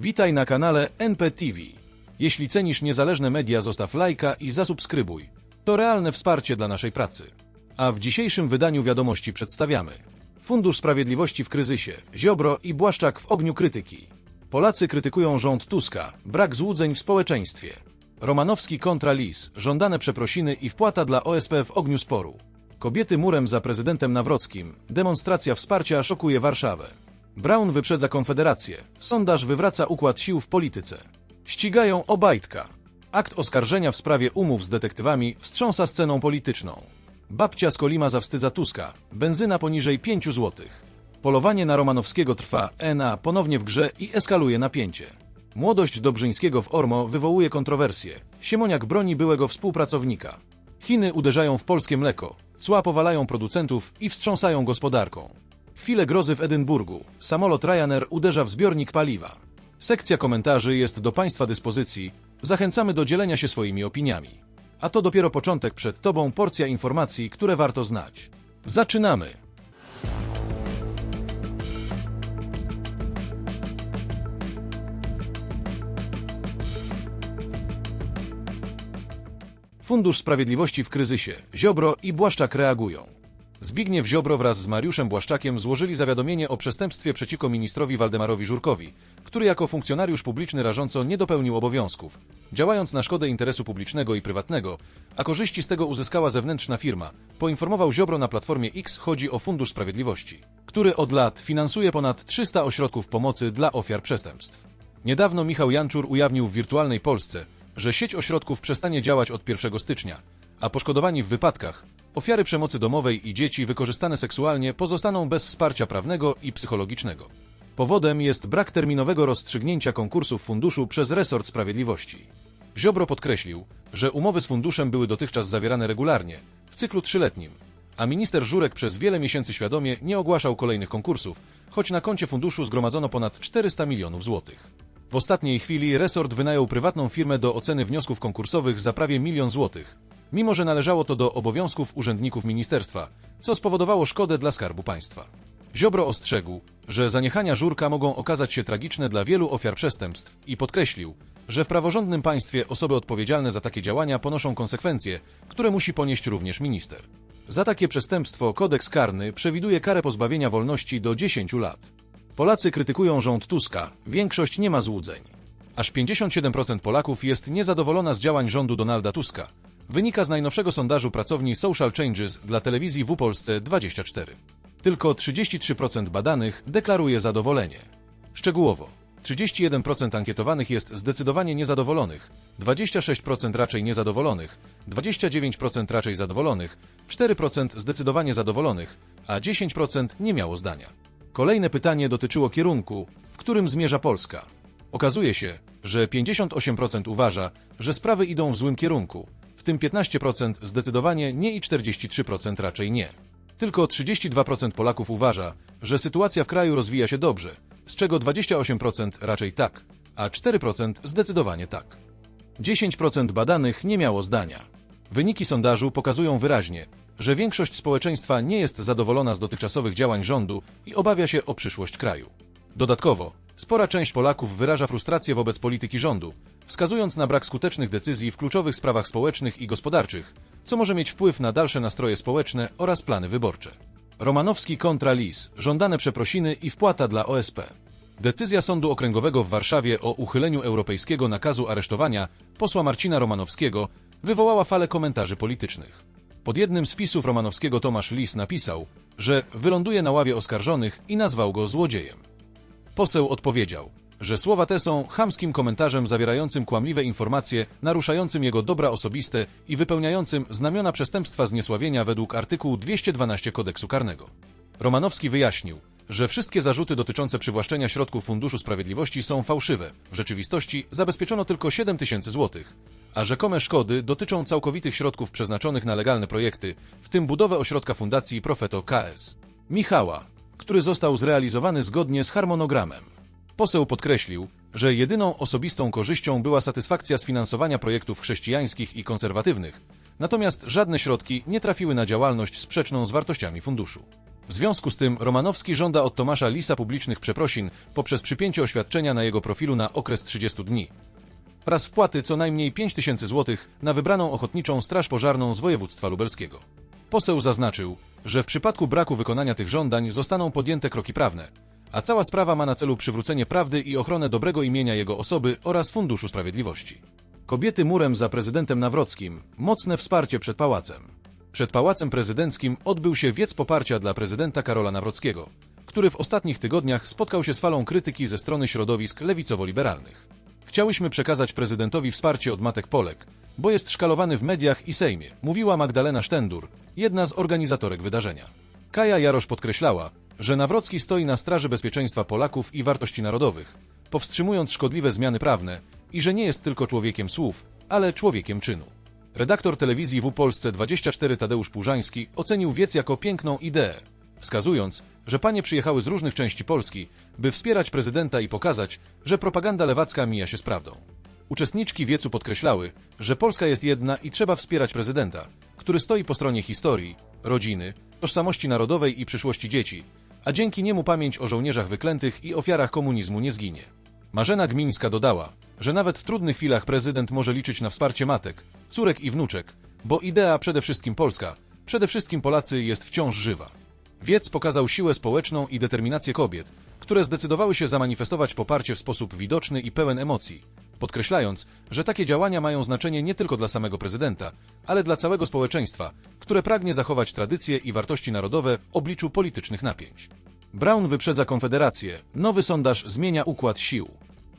Witaj na kanale NPTV. Jeśli cenisz niezależne media, zostaw lajka i zasubskrybuj. To realne wsparcie dla naszej pracy. A w dzisiejszym wydaniu wiadomości przedstawiamy Fundusz Sprawiedliwości w kryzysie, Ziobro i Błaszczak w ogniu krytyki. Polacy krytykują rząd Tuska, brak złudzeń w społeczeństwie. Romanowski kontra Lis, żądane przeprosiny i wpłata dla OSP w ogniu sporu. Kobiety murem za prezydentem Nawrockim, demonstracja wsparcia szokuje Warszawę. Brown wyprzedza Konfederację, sondaż wywraca układ sił w polityce. Ścigają Obajtka. Akt oskarżenia w sprawie umów z detektywami wstrząsa sceną polityczną. Babcia z Kolima zawstydza Tuska, benzyna poniżej 5 zł. Polowanie na Romanowskiego trwa, ENA ponownie w grze i eskaluje napięcie. Młodość Dobrzyńskiego w Ormo wywołuje kontrowersje. Siemoniak broni byłego współpracownika. Chiny uderzają w polskie mleko, cła powalają producentów i wstrząsają gospodarką. Chwile grozy w Edynburgu. Samolot Ryanair uderza w zbiornik paliwa. Sekcja komentarzy jest do Państwa dyspozycji. Zachęcamy do dzielenia się swoimi opiniami. A to dopiero początek przed Tobą porcja informacji, które warto znać. Zaczynamy! Fundusz Sprawiedliwości w kryzysie. Ziobro i Błaszczak reagują. Zbigniew Ziobro wraz z Mariuszem Błaszczakiem złożyli zawiadomienie o przestępstwie przeciwko ministrowi Waldemarowi Żurkowi, który jako funkcjonariusz publiczny rażąco nie dopełnił obowiązków, działając na szkodę interesu publicznego i prywatnego, a korzyści z tego uzyskała zewnętrzna firma, poinformował Ziobro na Platformie X chodzi o Fundusz Sprawiedliwości, który od lat finansuje ponad 300 ośrodków pomocy dla ofiar przestępstw. Niedawno Michał Janczur ujawnił w Wirtualnej Polsce, że sieć ośrodków przestanie działać od 1 stycznia, a poszkodowani w wypadkach, ofiary przemocy domowej i dzieci wykorzystane seksualnie pozostaną bez wsparcia prawnego i psychologicznego. Powodem jest brak terminowego rozstrzygnięcia konkursów funduszu przez resort sprawiedliwości. Ziobro podkreślił, że umowy z funduszem były dotychczas zawierane regularnie, w cyklu trzyletnim, a minister Żurek przez wiele miesięcy świadomie nie ogłaszał kolejnych konkursów, choć na koncie funduszu zgromadzono ponad 400 milionów złotych. W ostatniej chwili resort wynajął prywatną firmę do oceny wniosków konkursowych za prawie milion złotych, mimo że należało to do obowiązków urzędników ministerstwa, co spowodowało szkodę dla Skarbu Państwa. Ziobro ostrzegł, że zaniechania Żurka mogą okazać się tragiczne dla wielu ofiar przestępstw i podkreślił, że w praworządnym państwie osoby odpowiedzialne za takie działania ponoszą konsekwencje, które musi ponieść również minister. Za takie przestępstwo kodeks karny przewiduje karę pozbawienia wolności do 10 lat. Polacy krytykują rząd Tuska, większość nie ma złudzeń. Aż 57% Polaków jest niezadowolona z działań rządu Donalda Tuska. Wynika z najnowszego sondażu pracowni Social Changes dla telewizji W Polsce 24. Tylko 33% badanych deklaruje zadowolenie. Szczegółowo, 31% ankietowanych jest zdecydowanie niezadowolonych, 26% raczej niezadowolonych, 29% raczej zadowolonych, 4% zdecydowanie zadowolonych, a 10% nie miało zdania. Kolejne pytanie dotyczyło kierunku, w którym zmierza Polska. Okazuje się, że 58% uważa, że sprawy idą w złym kierunku, w tym 15% zdecydowanie nie i 43% raczej nie. Tylko 32% Polaków uważa, że sytuacja w kraju rozwija się dobrze, z czego 28% raczej tak, a 4% zdecydowanie tak. 10% badanych nie miało zdania. Wyniki sondażu pokazują wyraźnie, że większość społeczeństwa nie jest zadowolona z dotychczasowych działań rządu i obawia się o przyszłość kraju. Dodatkowo, spora część Polaków wyraża frustrację wobec polityki rządu, wskazując na brak skutecznych decyzji w kluczowych sprawach społecznych i gospodarczych, co może mieć wpływ na dalsze nastroje społeczne oraz plany wyborcze. Romanowski kontra Lis, żądane przeprosiny i wpłata dla OSP. Decyzja Sądu Okręgowego w Warszawie o uchyleniu europejskiego nakazu aresztowania posła Marcina Romanowskiego wywołała falę komentarzy politycznych. Pod jednym z pisów Romanowskiego Tomasz Lis napisał, że wyląduje na ławie oskarżonych i nazwał go złodziejem. Poseł odpowiedział, że słowa te są chamskim komentarzem zawierającym kłamliwe informacje, naruszającym jego dobra osobiste i wypełniającym znamiona przestępstwa zniesławienia według artykułu 212 kodeksu karnego. Romanowski wyjaśnił, że wszystkie zarzuty dotyczące przywłaszczenia środków Funduszu Sprawiedliwości są fałszywe. W rzeczywistości zabezpieczono tylko 7 tysięcy złotych, a rzekome szkody dotyczą całkowitych środków przeznaczonych na legalne projekty, w tym budowę ośrodka Fundacji Profeto KS. Michała, który został zrealizowany zgodnie z harmonogramem. Poseł podkreślił, że jedyną osobistą korzyścią była satysfakcja z finansowania projektów chrześcijańskich i konserwatywnych, natomiast żadne środki nie trafiły na działalność sprzeczną z wartościami funduszu. W związku z tym Romanowski żąda od Tomasza Lisa publicznych przeprosin poprzez przypięcie oświadczenia na jego profilu na okres 30 dni oraz wpłaty co najmniej 5 tysięcy złotych na wybraną ochotniczą straż pożarną z województwa lubelskiego. Poseł zaznaczył, że w przypadku braku wykonania tych żądań zostaną podjęte kroki prawne, a cała sprawa ma na celu przywrócenie prawdy i ochronę dobrego imienia jego osoby oraz Funduszu Sprawiedliwości. Kobiety murem za prezydentem Nawrockim, mocne wsparcie przed pałacem. Przed pałacem prezydenckim odbył się wiec poparcia dla prezydenta Karola Nawrockiego, który w ostatnich tygodniach spotkał się z falą krytyki ze strony środowisk lewicowo-liberalnych. Chciałyśmy przekazać prezydentowi wsparcie od Matek Polek, bo jest szkalowany w mediach i Sejmie, mówiła Magdalena Sztendur, jedna z organizatorek wydarzenia. Kaja Jarosz podkreślała, że Nawrocki stoi na straży bezpieczeństwa Polaków i wartości narodowych, powstrzymując szkodliwe zmiany prawne i że nie jest tylko człowiekiem słów, ale człowiekiem czynu. Redaktor telewizji W Polsce 24 Tadeusz Płużański ocenił wiec jako piękną ideę, wskazując, że panie przyjechały z różnych części Polski, by wspierać prezydenta i pokazać, że propaganda lewacka mija się z prawdą. Uczestniczki wiecu podkreślały, że Polska jest jedna i trzeba wspierać prezydenta, który stoi po stronie historii, rodziny, tożsamości narodowej i przyszłości dzieci, a dzięki niemu pamięć o żołnierzach wyklętych i ofiarach komunizmu nie zginie. Marzena Gmińska dodała, że nawet w trudnych chwilach prezydent może liczyć na wsparcie matek, córek i wnuczek, bo idea przede wszystkim polska, przede wszystkim Polacy jest wciąż żywa. Wiec pokazał siłę społeczną i determinację kobiet, które zdecydowały się zamanifestować poparcie w sposób widoczny i pełen emocji, podkreślając, że takie działania mają znaczenie nie tylko dla samego prezydenta, ale dla całego społeczeństwa, które pragnie zachować tradycje i wartości narodowe w obliczu politycznych napięć. Brown wyprzedza Konfederację. Nowy sondaż zmienia układ sił.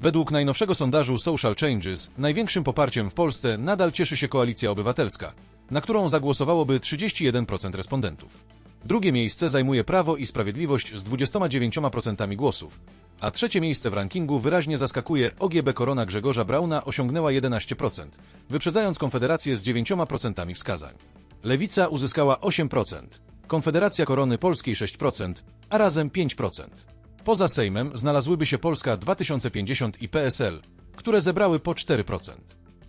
Według najnowszego sondażu Social Changes największym poparciem w Polsce nadal cieszy się Koalicja Obywatelska, na którą zagłosowałoby 31% respondentów. Drugie miejsce zajmuje Prawo i Sprawiedliwość z 29% głosów, a trzecie miejsce w rankingu wyraźnie zaskakuje OGB Korona Grzegorza Brauna osiągnęła 11%, wyprzedzając Konfederację z 9% wskazań. Lewica uzyskała 8%, Konfederacja Korony Polskiej 6%, a razem 5%. Poza Sejmem znalazłyby się Polska 2050 i PSL, które zebrały po 4%.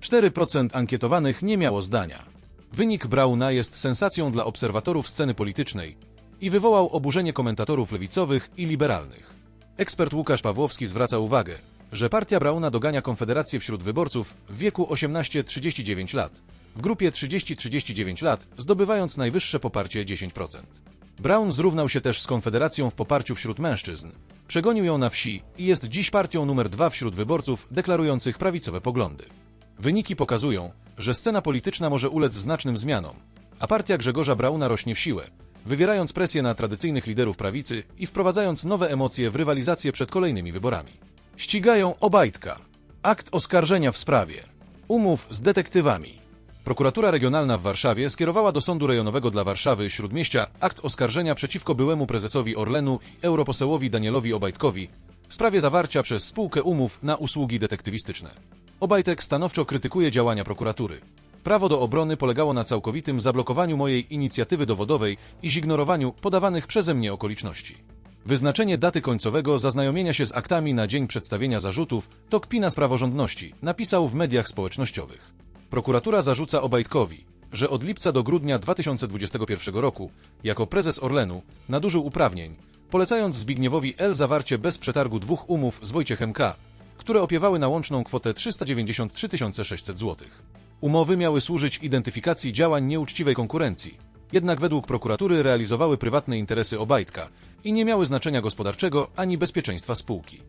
4% ankietowanych nie miało zdania. Wynik Brauna jest sensacją dla obserwatorów sceny politycznej i wywołał oburzenie komentatorów lewicowych i liberalnych. Ekspert Łukasz Pawłowski zwraca uwagę, że partia Brauna dogania Konfederację wśród wyborców w wieku 18-39 lat, w grupie 30-39 lat, zdobywając najwyższe poparcie 10%. Brown zrównał się też z Konfederacją w poparciu wśród mężczyzn, przegonił ją na wsi i jest dziś partią numer dwa wśród wyborców deklarujących prawicowe poglądy. Wyniki pokazują, że scena polityczna może ulec znacznym zmianom, a partia Grzegorza Brauna rośnie w siłę, wywierając presję na tradycyjnych liderów prawicy i wprowadzając nowe emocje w rywalizację przed kolejnymi wyborami. Ścigają Obajtka. Akt oskarżenia w sprawie. Umów z detektywami. Prokuratura Regionalna w Warszawie skierowała do Sądu Rejonowego dla Warszawy Śródmieścia akt oskarżenia przeciwko byłemu prezesowi Orlenu i europosełowi Danielowi Obajtkowi w sprawie zawarcia przez spółkę umów na usługi detektywistyczne. Obajtek stanowczo krytykuje działania prokuratury. Prawo do obrony polegało na całkowitym zablokowaniu mojej inicjatywy dowodowej i zignorowaniu podawanych przeze mnie okoliczności. Wyznaczenie daty końcowego zaznajomienia się z aktami na dzień przedstawienia zarzutów to kpina z praworządności, napisał w mediach społecznościowych. Prokuratura zarzuca Obajtkowi, że od lipca do grudnia 2021 roku, jako prezes Orlenu, nadużył uprawnień, polecając Zbigniewowi L. zawarcie bez przetargu dwóch umów z Wojciechem K., które opiewały na łączną kwotę 393 600 zł. Umowy miały służyć identyfikacji działań nieuczciwej konkurencji, jednak według prokuratury realizowały prywatne interesy Obajtka i nie miały znaczenia gospodarczego ani bezpieczeństwa spółki.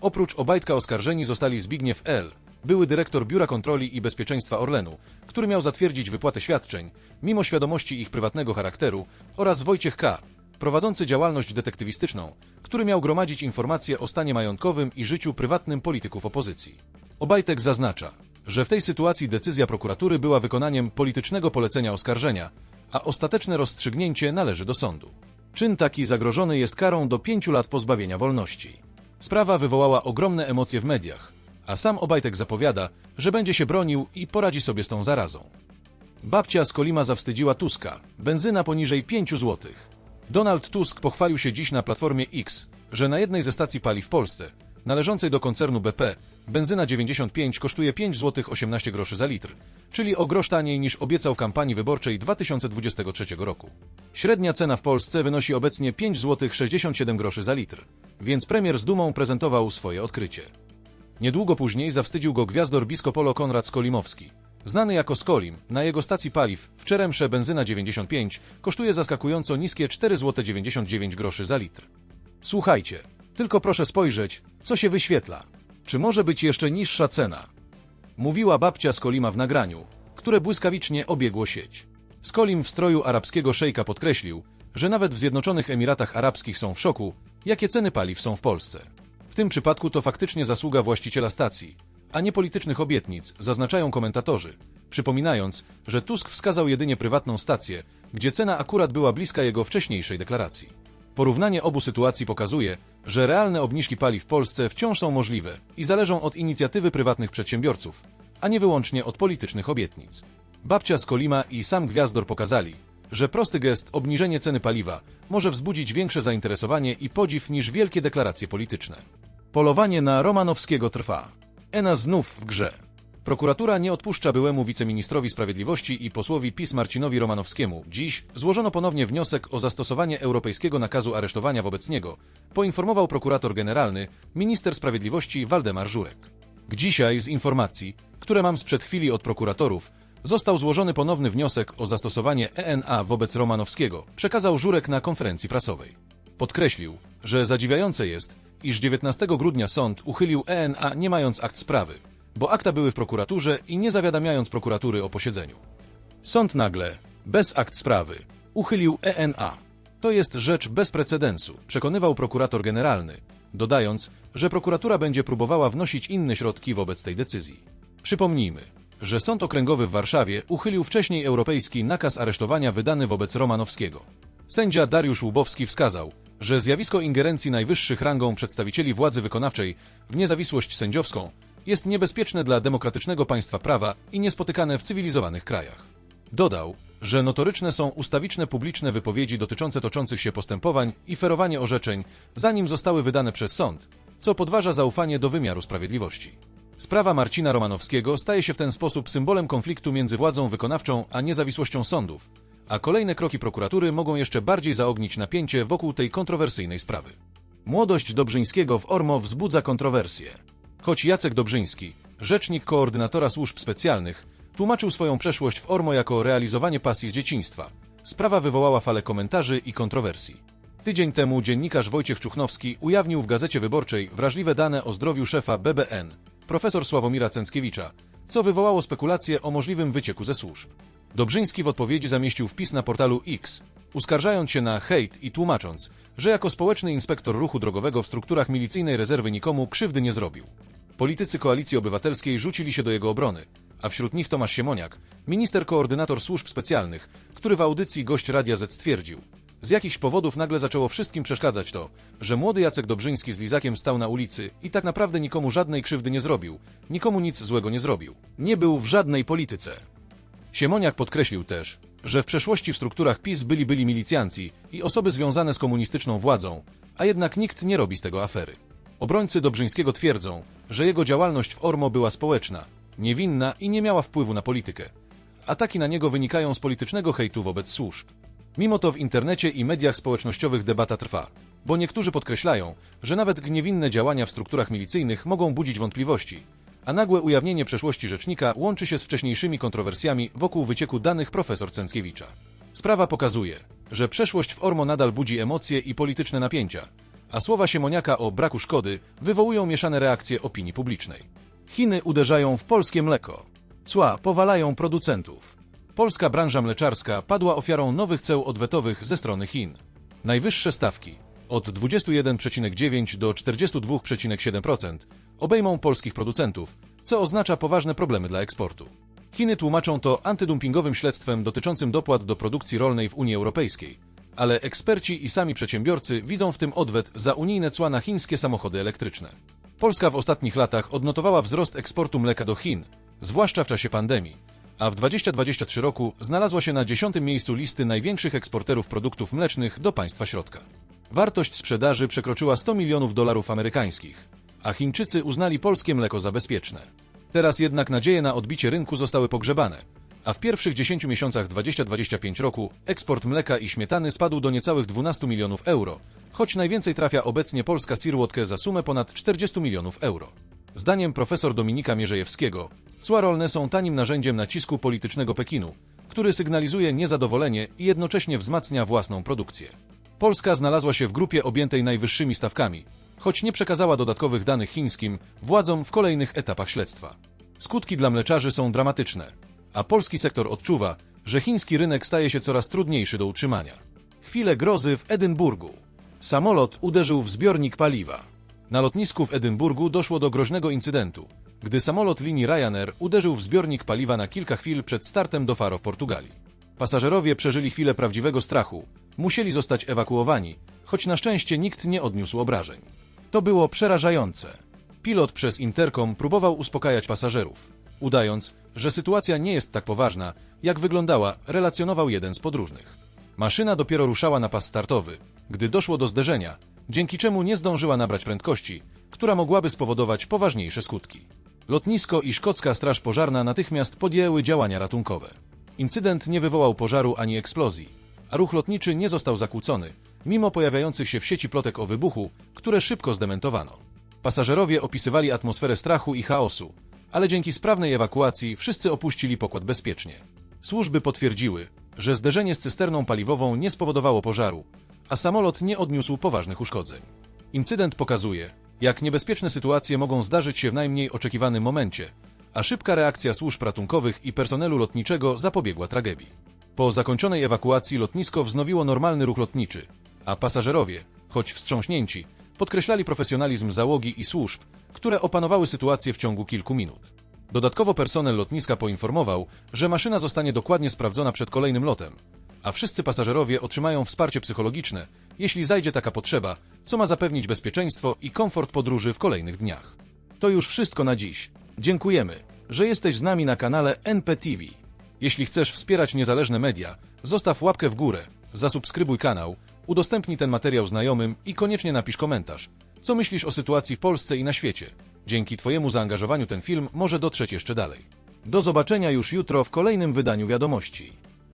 Oprócz Obajtka oskarżeni zostali Zbigniew L., były dyrektor Biura Kontroli i Bezpieczeństwa Orlenu, który miał zatwierdzić wypłatę świadczeń, mimo świadomości ich prywatnego charakteru, oraz Wojciech K., prowadzący działalność detektywistyczną, który miał gromadzić informacje o stanie majątkowym i życiu prywatnym polityków opozycji. Obajtek zaznacza, że w tej sytuacji decyzja prokuratury była wykonaniem politycznego polecenia oskarżenia, a ostateczne rozstrzygnięcie należy do sądu. Czyn taki zagrożony jest karą do pięciu lat pozbawienia wolności. Sprawa wywołała ogromne emocje w mediach, a sam Obajtek zapowiada, że będzie się bronił i poradzi sobie z tą zarazą. Babcia z Kolima zawstydziła Tuska. Benzyna poniżej 5 zł. Donald Tusk pochwalił się dziś na Platformie X, że na jednej ze stacji paliw w Polsce, należącej do koncernu BP, benzyna 95 kosztuje 5 zł 18 groszy za litr, czyli o grosz taniej niż obiecał kampanii wyborczej 2023 roku. Średnia cena w Polsce wynosi obecnie 5 zł 67 groszy za litr, więc premier z dumą prezentował swoje odkrycie. Niedługo później zawstydził go gwiazdor Biskopolo Konrad Skolimowski. Znany jako Skolim, na jego stacji paliw w Czeremsze benzyna 95 kosztuje zaskakująco niskie 4 zł 99 groszy za litr. Słuchajcie, tylko proszę spojrzeć, co się wyświetla. Czy może być jeszcze niższa cena? Mówiła babcia Skolima w nagraniu, które błyskawicznie obiegło sieć. Skolim w stroju arabskiego szejka podkreślił, że nawet w Zjednoczonych Emiratach Arabskich są w szoku, jakie ceny paliw są w Polsce. W tym przypadku to faktycznie zasługa właściciela stacji, a nie politycznych obietnic, zaznaczają komentatorzy, przypominając, że Tusk wskazał jedynie prywatną stację, gdzie cena akurat była bliska jego wcześniejszej deklaracji. Porównanie obu sytuacji pokazuje, że realne obniżki paliw w Polsce wciąż są możliwe i zależą od inicjatywy prywatnych przedsiębiorców, a nie wyłącznie od politycznych obietnic. Babcia z Kolima i sam Gwiazdor pokazali, że prosty gest obniżenie ceny paliwa może wzbudzić większe zainteresowanie i podziw niż wielkie deklaracje polityczne. Polowanie na Romanowskiego trwa. Ena znów w grze. Prokuratura nie odpuszcza byłemu wiceministrowi sprawiedliwości i posłowi PiS Marcinowi Romanowskiemu. Dziś złożono ponownie wniosek o zastosowanie europejskiego nakazu aresztowania wobec niego, poinformował prokurator generalny, minister sprawiedliwości Waldemar Żurek. Dzisiaj z informacji, które mam sprzed chwili od prokuratorów, został złożony ponowny wniosek o zastosowanie ENA wobec Romanowskiego, przekazał Żurek na konferencji prasowej. Podkreślił, że zadziwiające jest, iż 19 grudnia sąd uchylił ENA nie mając akt sprawy, bo akta były w prokuraturze i nie zawiadamiając prokuratury o posiedzeniu. Sąd nagle, bez akt sprawy, uchylił ENA. To jest rzecz bez precedensu, przekonywał prokurator generalny, dodając, że prokuratura będzie próbowała wnosić inne środki wobec tej decyzji. Przypomnijmy, że Sąd Okręgowy w Warszawie uchylił wcześniej europejski nakaz aresztowania wydany wobec Romanowskiego. Sędzia Dariusz Łubowski wskazał, że zjawisko ingerencji najwyższych rangą przedstawicieli władzy wykonawczej w niezawisłość sędziowską jest niebezpieczne dla demokratycznego państwa prawa i niespotykane w cywilizowanych krajach. Dodał, że notoryczne są ustawiczne publiczne wypowiedzi dotyczące toczących się postępowań i ferowanie orzeczeń, zanim zostały wydane przez sąd, co podważa zaufanie do wymiaru sprawiedliwości. Sprawa Marcina Romanowskiego staje się w ten sposób symbolem konfliktu między władzą wykonawczą a niezawisłością sądów, a kolejne kroki prokuratury mogą jeszcze bardziej zaognić napięcie wokół tej kontrowersyjnej sprawy. Młodość Dobrzyńskiego w Ormo wzbudza kontrowersje. Choć Jacek Dobrzyński, rzecznik koordynatora służb specjalnych, tłumaczył swoją przeszłość w Ormo jako realizowanie pasji z dzieciństwa, sprawa wywołała falę komentarzy i kontrowersji. Tydzień temu dziennikarz Wojciech Czuchnowski ujawnił w Gazecie Wyborczej wrażliwe dane o zdrowiu szefa BBN, profesor Sławomira Cęckiewicza, co wywołało spekulacje o możliwym wycieku ze służb. Dobrzyński w odpowiedzi zamieścił wpis na portalu X, uskarżając się na hejt i tłumacząc, że jako społeczny inspektor ruchu drogowego w strukturach milicyjnej rezerwy nikomu krzywdy nie zrobił. Politycy Koalicji Obywatelskiej rzucili się do jego obrony, a wśród nich Tomasz Siemoniak, minister koordynator służb specjalnych, który w audycji gość Radia Z stwierdził, z jakichś powodów nagle zaczęło wszystkim przeszkadzać to, że młody Jacek Dobrzyński z Lizakiem stał na ulicy i tak naprawdę nikomu żadnej krzywdy nie zrobił, nikomu nic złego nie zrobił. Nie był w żadnej polityce. Siemoniak podkreślił też, że w przeszłości w strukturach PiS byli byli milicjanci i osoby związane z komunistyczną władzą, a jednak nikt nie robi z tego afery. Obrońcy Dobrzyńskiego twierdzą, że jego działalność w Ormo była społeczna, niewinna i nie miała wpływu na politykę. Ataki na niego wynikają z politycznego hejtu wobec służb. Mimo to w internecie i mediach społecznościowych debata trwa, bo niektórzy podkreślają, że nawet niewinne działania w strukturach milicyjnych mogą budzić wątpliwości, a nagłe ujawnienie przeszłości rzecznika łączy się z wcześniejszymi kontrowersjami wokół wycieku danych profesor Cęckiewicza. Sprawa pokazuje, że przeszłość w Ormo nadal budzi emocje i polityczne napięcia, a słowa Siemoniaka o braku szkody wywołują mieszane reakcje opinii publicznej. Chiny uderzają w polskie mleko. Cła powalają producentów. Polska branża mleczarska padła ofiarą nowych ceł odwetowych ze strony Chin. Najwyższe stawki od 21,9 do 42,7% obejmą polskich producentów, co oznacza poważne problemy dla eksportu. Chiny tłumaczą to antydumpingowym śledztwem dotyczącym dopłat do produkcji rolnej w Unii Europejskiej, ale eksperci i sami przedsiębiorcy widzą w tym odwet za unijne cła na chińskie samochody elektryczne. Polska w ostatnich latach odnotowała wzrost eksportu mleka do Chin, zwłaszcza w czasie pandemii, a w 2023 roku znalazła się na dziesiątym miejscu listy największych eksporterów produktów mlecznych do państwa środka. Wartość sprzedaży przekroczyła 100 milionów dolarów amerykańskich, a Chińczycy uznali polskie mleko za bezpieczne. Teraz jednak nadzieje na odbicie rynku zostały pogrzebane, a w pierwszych 10 miesiącach 2025 roku eksport mleka i śmietany spadł do niecałych 12 milionów euro, choć najwięcej trafia obecnie polska Sirłotkę za sumę ponad 40 milionów euro. Zdaniem profesor Dominika Mierzejewskiego, cła rolne są tanim narzędziem nacisku politycznego Pekinu, który sygnalizuje niezadowolenie i jednocześnie wzmacnia własną produkcję. Polska znalazła się w grupie objętej najwyższymi stawkami, choć nie przekazała dodatkowych danych chińskim władzom w kolejnych etapach śledztwa. Skutki dla mleczarzy są dramatyczne, a polski sektor odczuwa, że chiński rynek staje się coraz trudniejszy do utrzymania. Chwile grozy w Edynburgu. Samolot uderzył w zbiornik paliwa. Na lotnisku w Edynburgu doszło do groźnego incydentu, gdy samolot linii Ryanair uderzył w zbiornik paliwa na kilka chwil przed startem do Faro w Portugalii. Pasażerowie przeżyli chwilę prawdziwego strachu, musieli zostać ewakuowani, choć na szczęście nikt nie odniósł obrażeń. To było przerażające. Pilot przez interkom próbował uspokajać pasażerów, udając, że sytuacja nie jest tak poważna, jak wyglądała, relacjonował jeden z podróżnych. Maszyna dopiero ruszała na pas startowy, gdy doszło do zderzenia, dzięki czemu nie zdążyła nabrać prędkości, która mogłaby spowodować poważniejsze skutki. Lotnisko i szkocka straż pożarna natychmiast podjęły działania ratunkowe. Incydent nie wywołał pożaru ani eksplozji, a ruch lotniczy nie został zakłócony, mimo pojawiających się w sieci plotek o wybuchu, które szybko zdementowano. Pasażerowie opisywali atmosferę strachu i chaosu, ale dzięki sprawnej ewakuacji wszyscy opuścili pokład bezpiecznie. Służby potwierdziły, że zderzenie z cysterną paliwową nie spowodowało pożaru, a samolot nie odniósł poważnych uszkodzeń. Incydent pokazuje, jak niebezpieczne sytuacje mogą zdarzyć się w najmniej oczekiwanym momencie, a szybka reakcja służb ratunkowych i personelu lotniczego zapobiegła tragedii. Po zakończonej ewakuacji lotnisko wznowiło normalny ruch lotniczy, a pasażerowie, choć wstrząśnięci, podkreślali profesjonalizm załogi i służb, które opanowały sytuację w ciągu kilku minut. Dodatkowo personel lotniska poinformował, że maszyna zostanie dokładnie sprawdzona przed kolejnym lotem, a wszyscy pasażerowie otrzymają wsparcie psychologiczne, jeśli zajdzie taka potrzeba, co ma zapewnić bezpieczeństwo i komfort podróży w kolejnych dniach. To już wszystko na dziś. Dziękujemy, że jesteś z nami na kanale NPTV. Jeśli chcesz wspierać niezależne media, zostaw łapkę w górę, zasubskrybuj kanał, udostępnij ten materiał znajomym i koniecznie napisz komentarz. Co myślisz o sytuacji w Polsce i na świecie? Dzięki Twojemu zaangażowaniu ten film może dotrzeć jeszcze dalej. Do zobaczenia już jutro w kolejnym wydaniu wiadomości.